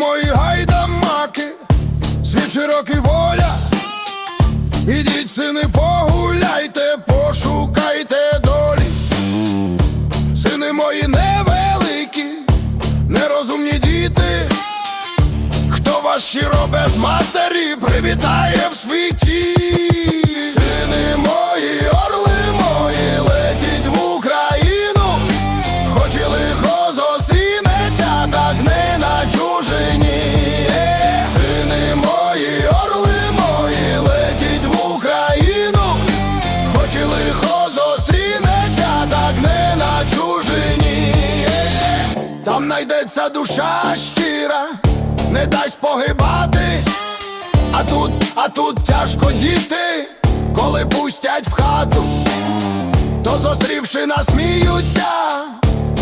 мої гайдамаки, світ широкий воля. Ідіть, сини, погуляйте, пошукайте долі. Сини мої невеликі, нерозумні діти. Хто вас щиро без матері привітає в світі? Там найдеться душа щира, не дасть погибати. А тут, а тут тяжко діти, коли пустять в хату, то зустрівши нас сміються,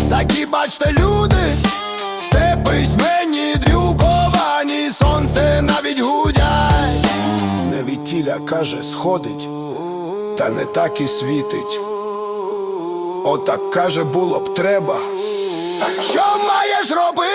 такі бачте люди, все письменні, дрюковані, сонце навіть гудять. Не від тіля каже, сходить, та не так і світить. Отак каже, було б треба. Що маєш робити?